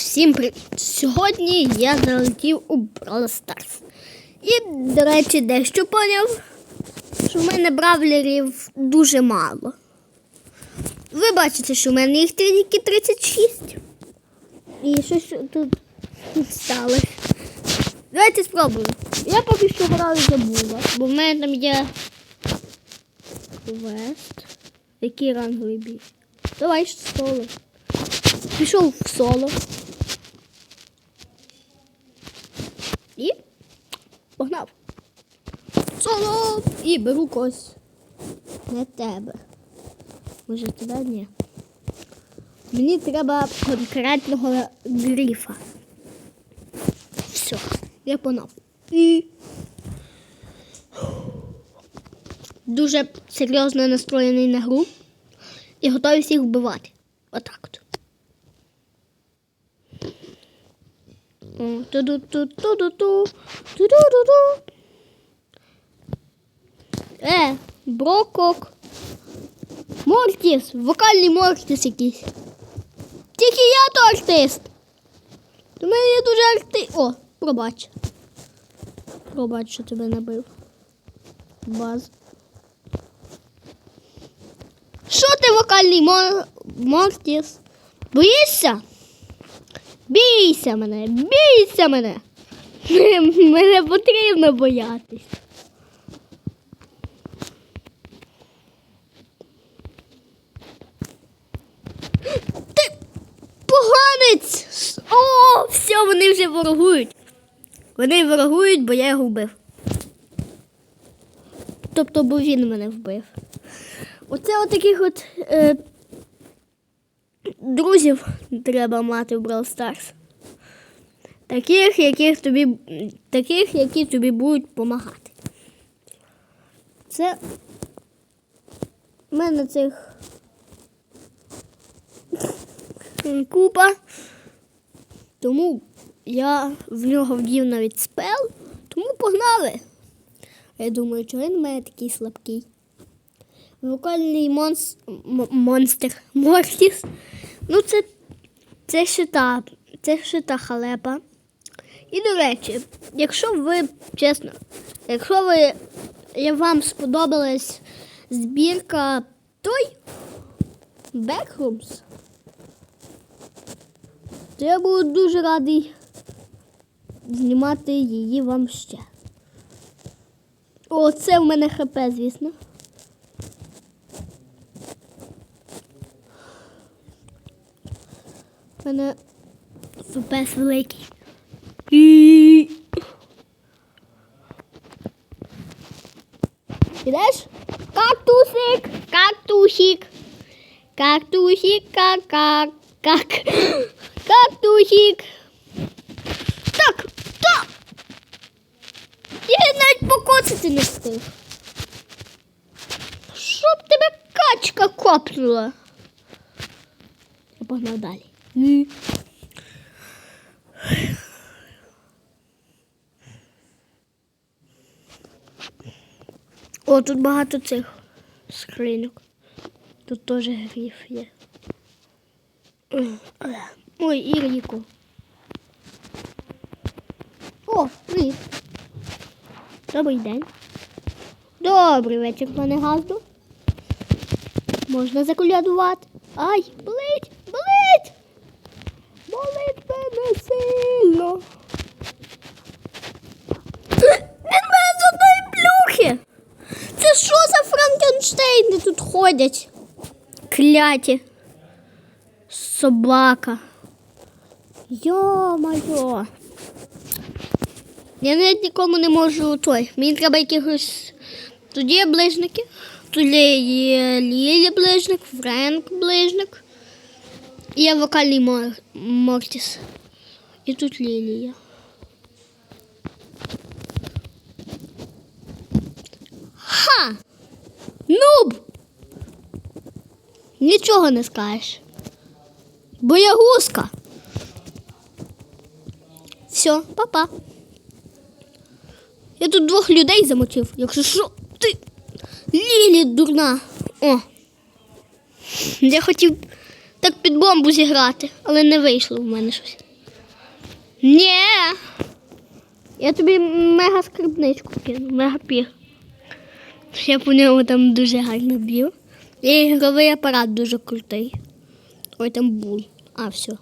Всім привіт! Сьогодні я залетів у Brawl Stars. І, до речі, дещо поняв, що в мене бравлерів дуже мало. Ви бачите, що в мене їх тільки 36. І щось тут, сталося. Давайте спробуємо. Я поки що граю забула, бо в мене там є квест. Який ранговий бій? Давай соло. Пішов в соло. І погнав. Соло! І беру когось. Не тебе. Може тебе ні. Мені треба конкретного грифа. Все, я погнав. І дуже серйозно настроєний на гру і готовий всіх вбивати. Отак от. Ту-ду-ту-ту-ду-ту, ту-ду-ду-ду. Е, Брокок. Мортіс, вокальний Мортіс якийсь. Тільки я то артист. У мене є дуже арти... О, пробач. Пробач, що тебе набив. Баз. Що ти вокальний Мор... Мортіс? Боїшся? Бійся мене, бійся мене. Мене потрібно боятись. Ти поганець! О, все, вони вже ворогують. Вони ворогують, бо я його вбив. Тобто, бо він мене вбив. Оце от таких от е, друзів треба мати в Brawl Stars. Таких, яких тобі, таких, які тобі будуть допомагати. Це в мене цих купа. Тому я в нього вдів навіть спел, тому погнали. Я думаю, чого він в мене такий слабкий. Вокальний монс... монстр Мортіс. Ну, це, це ще та, це ще та халепа. І, до речі, якщо ви, чесно, якщо ви, я вам сподобалась збірка той Backrooms, то я буду дуже радий знімати її вам ще. О, це в мене хп, звісно. У мене ФПС великий. І... Ідеш? Кактусик, кактусик, кактусик, как, как, как, кактусик. Так, так. Я навіть покоцати не встиг. Щоб тебе качка копнула. Я погнав далі. О, тут багато цих скриньок. Тут теж гриф є. Ой, і Ріко. О, привіт. Добрий день. Добрий вечір, пане Газду. Можна заколядувати? Ай, болить! Болить мене. Він мене з одної плюхи. Це що за Франкенштейни тут ходять? Кляті. Собака. Йо-моє. Я навіть нікому не можу той. Мені треба якихось. Тут є ближники. Тут є Лілі ближник, Френк ближник. Є вокальний Мор... Мортіс. І тут Лілія. Ха! Нуб! Нічого не скажеш. Боягузка. Все, папа. Я тут двох людей замочив. Якщо що, ти Лілі дурна. О. Я хотів так під бомбу зіграти, але не вийшло в мене щось. Ні. Я тобі мега скарбничку кину, мега пір. Я по ньому там дуже гарно б'ю. І ігровий апарат дуже крутий. Ой, там бул. А, все.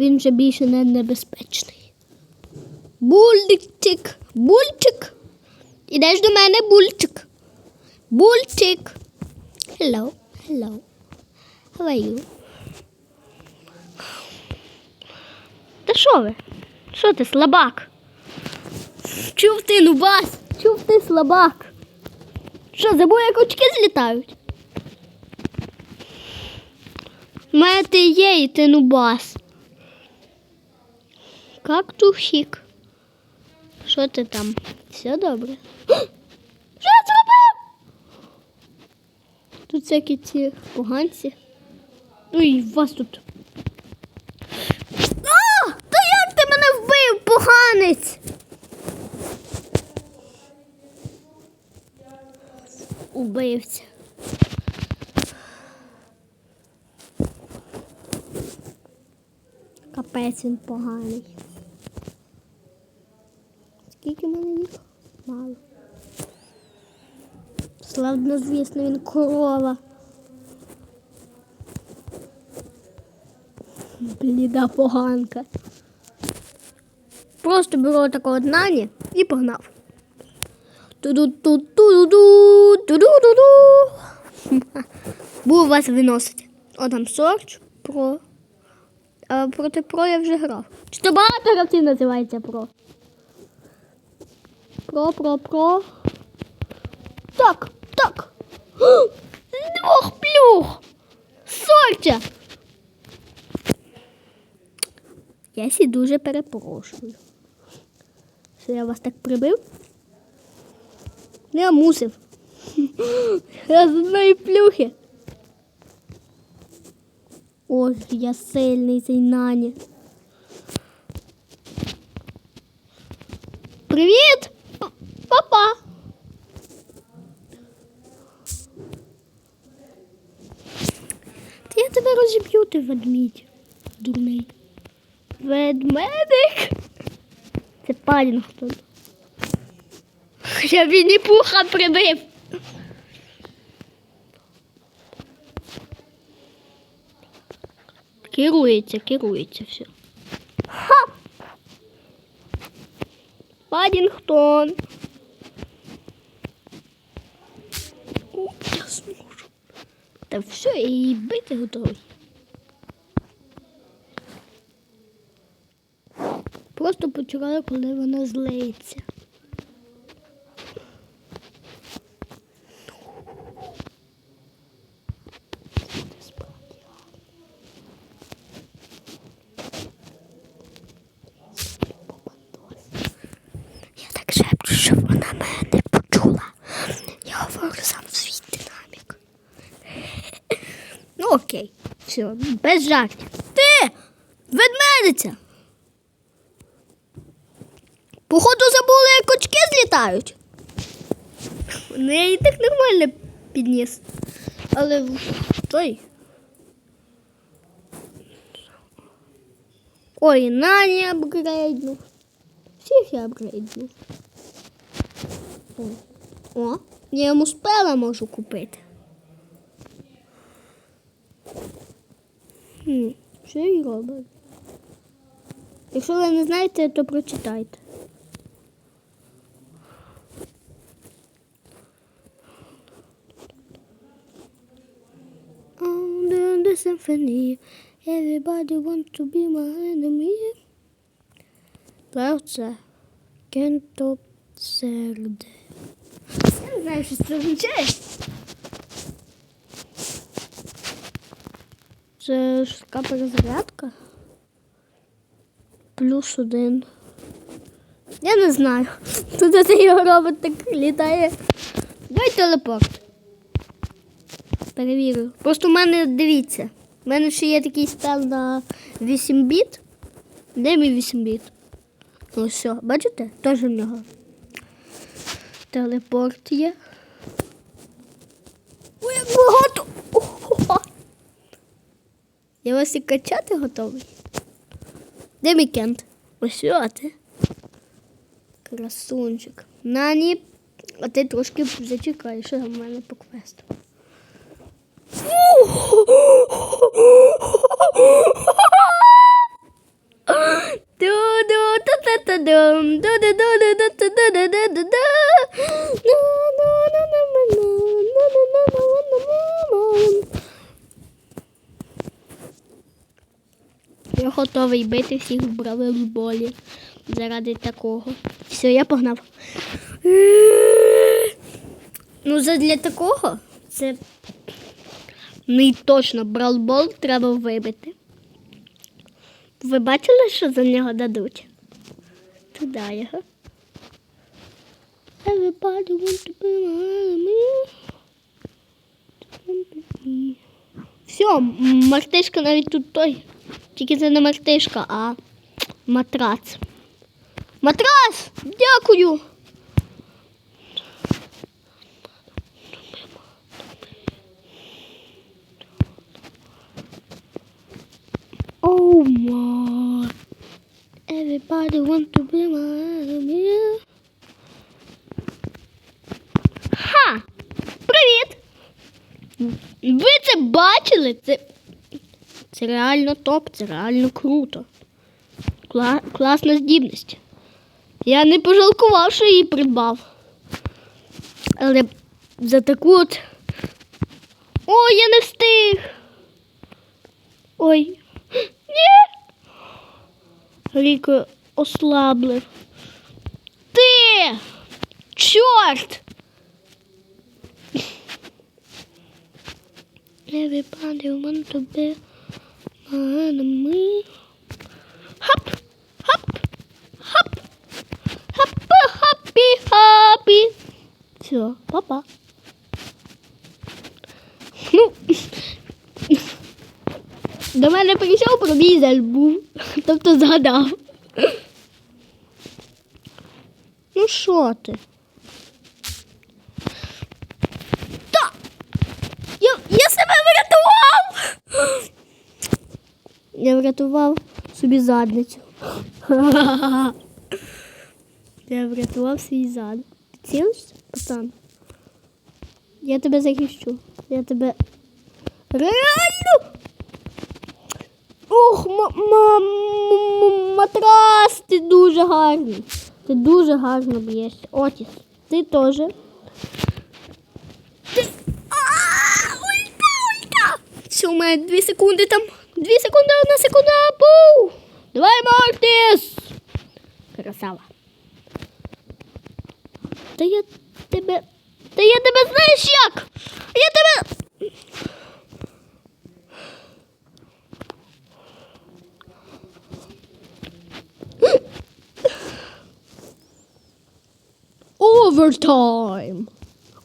Він вже більше не небезпечний. Бульчик, бульчик. Ідеш до мене, бульчик. Бульчик. Hello, hello. How are you? Що ви? Що ти, слабак? Чув ти, Нубас? Чув ти, слабак? Що, забув, як очки злітають? У мене ти є і ти Нубас. Как тухік? Що ти там? Все добре? Що я зробив? Тут всякі ці поганці. Ну і вас тут. А! Та як ти мене вбив, поганець? Убивця. Капець він поганий. Скільки в мене їх? Мало. Славно, звісно, він корова. Бліда поганка. Просто беру такого нані і погнав. Буду вас виносити. О, там Сорч, Про. А проти Про я вже грав. Чи то багато гравців називається Про? Про, про, про. Так, так. Двох плюх. Сорча. Я сі дуже перепрошую. Що я вас так прибив? Я мусив. Я з одної плюхи. Ой, я сильний цей нані. Привіт! Папа! Я тебе розіб'ю, ти ведмідь. Дурний. Ведмедик. Це Падінгтон. Я Вінні Пуха прибив. Керується, керується все. Ха! Падінгтон. О, Я зможу. Та все, її бити готовий. Просто почекаю, коли вона злиться. Я так шепчу, щоб вона мене не почула. Я говорю сам свій динамік. Ну окей, все, без жартів. Ти! Ведмедиця! Походу забули, як очки злітають. Я її так нормально підніс. Але той. Ой, Нані апгрейднув. Всіх я апгрейднув. О, О, я йому спела можу купити. Що він робить? Якщо ви не знаєте, то прочитайте. The symphony, everybody wants to be my enemy. Правда, кенто серде. Я не знаю, що це означає. Це така перезарядка. Плюс один. Я не знаю. Тут цей робот так літає. Дай телепорт. Перевірю. Просто в мене дивіться. У мене ще є такий спел на 8 біт. Де мій 8 біт? Ось все, бачите? Теж в нього. Телепорт є. Ой, як багато. Я вас і качати готовий. Де мій кент? Ось ти. Красунчик. Нані, а ти трошки зачекай, що в мене по квесту. Я готовий бити всіх в болі заради такого. Все, я погнав. Ну, задля такого це ну точно бралбол треба вибити. Ви бачили, що за нього дадуть? Туди його. Everybody want to be me. Все, мартишка навіть тут той. Тільки це не мартишка, а матрац. Матрас! Дякую! Oh my. Everybody want to be my enemy. Ха! Привіт! Ви це бачили? Це, це реально топ, це реально круто. Кла- класна здібність. Я не пожалкував, що її придбав. Але за таку от. О, я не встиг. Ой. Ні. Ріко ослаблив. Ти! Чорт! левий пане, у мене тобі магана ми. Хап! Хап! Хап! Хап! Хапі! Хапі! Все, папа. Ну, до мене прийшов про мій альбом, тобто згадав. Ну що ти? Я врятував собі задницю. Я врятував свій зад. Цілишся, пацан? Я тебе захищу. Я тебе. Реально! Ох, матрас, ти дуже гарний. Ти дуже гарно б'єшся. Отіс, ти теж. Ти... А, Улька, улька! Все, у мене дві секунди там. Дві секунди, одна секунда. Пу! Давай, Мартіс! Красава. Та я тебе. Та я тебе знаєш як? Я тебе. Овертайм.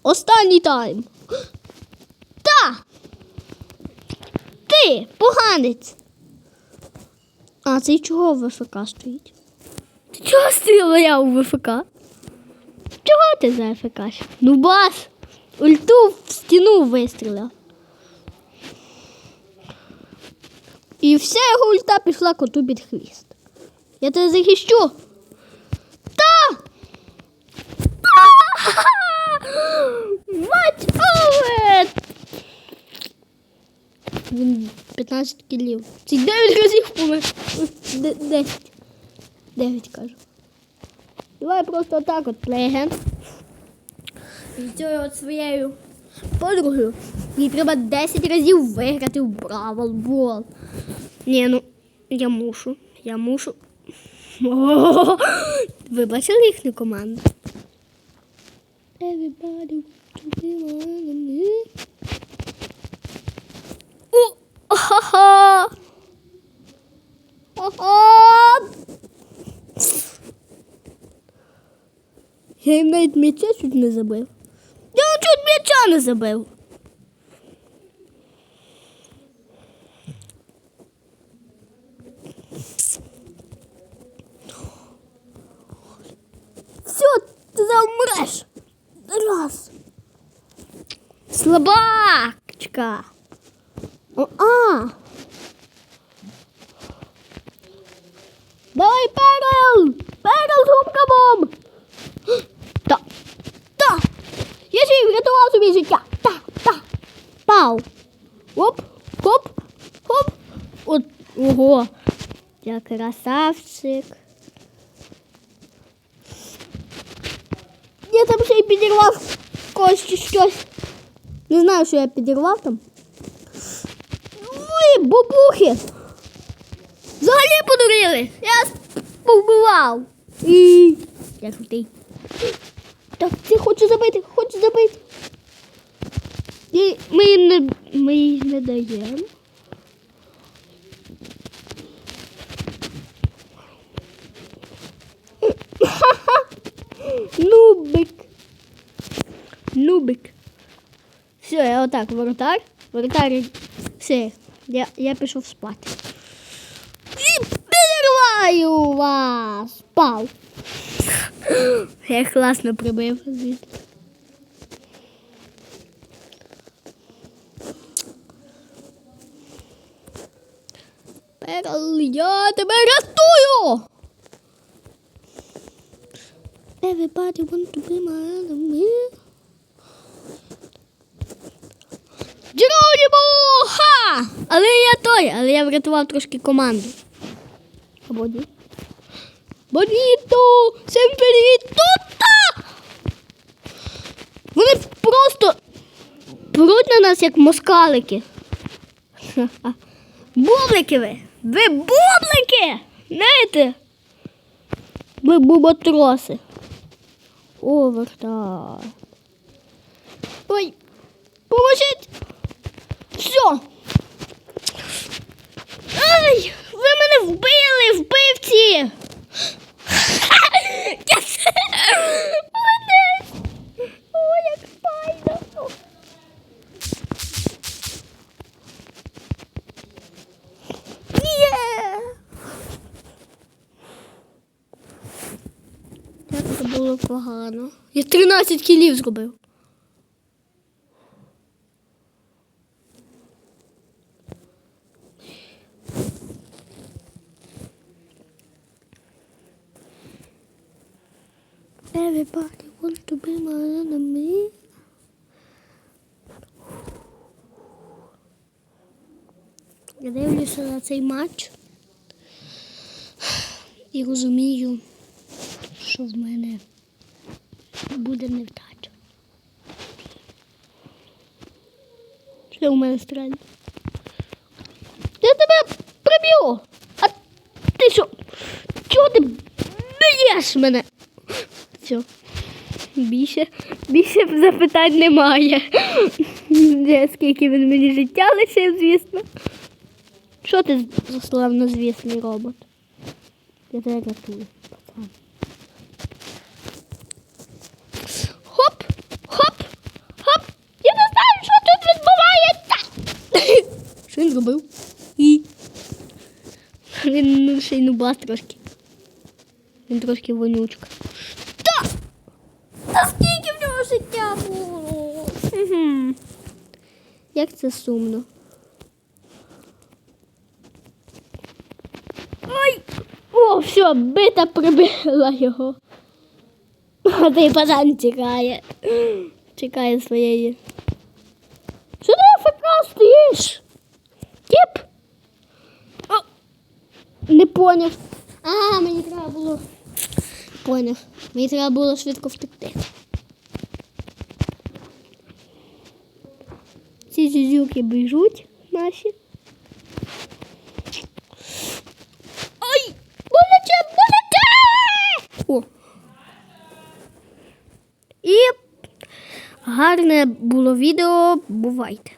Останній тайм. Та. Ти, поганець. А, це чого в ВФК стоїть? Ти чого стріляв у ВФК? Чого ти за АФК? Ну бас! Ульту в стіну вистріляв. І вся його ульта пішла коту під хвіст. Я тебе захищу. Та! Мать овет! Він 15 кілів. Ці 9 разів помер. Д- 10. 9 кажу. Давай просто так от плеген. З цією от своєю подругою. Їй треба 10 разів виграти в Бравл Бол. Ні, ну я мушу. Я мушу. Ви бачили їхню команду? Everybody to be. О, ха-ха! Я навіть м'яча чуть не забив. Я чуть м'яча не забив. Все, ти замреш. Раз. Слабачка. О, а. Давай, перел! Перел з губкабом! Та! Та! Я ще й врятував собі життя! Та! Та! Пау! Оп! Хоп! Хоп! От, ого! Я красавчик! Я там ще й підірвав чи щось. Не знаю, що я підірвав там. Ви, бабухи! Взагалі подурили! Я вас повбивав! І... Я крутий. Так, це хочу забити, хочу забити. І ми не, ми не даємо. Нубик. Нубик. Все, я отак, воротар. Воротар. Все, я, я пішов спати. І підриваю вас. Пау. Я класно прибив звідти. Перл, я тебе рятую! Everybody want to be my enemy. Джеронімо! Ха! Але я той, але я врятував трошки команду. Або ні. Боніто! Семперітута! Вони просто пруть на нас, як москалики. Бублики ви! Ви бублики! Знаєте? Ви буботроси. Овертай. Ой, поможіть! Все. Ай, ви мене вбили, вбивці! Yes! Молодець! О, як файно! Є! Як це було погано. Я 13 кілів зробив. Everybody wants to be my enemy. Я дивлюся на цей матч і розумію, що в мене буде невдача. Що в мене стрельне? Я тебе приб'ю! А ти що? Чого ти б'єш мене? Все. Більше, більше запитань немає. Де, Скільки він мені життя лишив, звісно. Що ти за славнозвісний робот? Я тебе рятую, пацан. Хоп! Хоп! Хоп! Я не знаю, що тут відбувається! Що він зробив? І. Він ну, ще й нубас трошки. Він трошки вонючка. Та! Та скільки в нього життя було? Як це сумно. Ой! О, все, бита прибила його. А той пацан чекає. Чекає своєї. Що ти АФК стоїш? О, не поняв. А, мені треба було. Поняв. Мені треба було швидко втекти. Ці зюзюки біжуть наші. Ой! Боляче, боляче! О. І гарне було відео. Бувайте.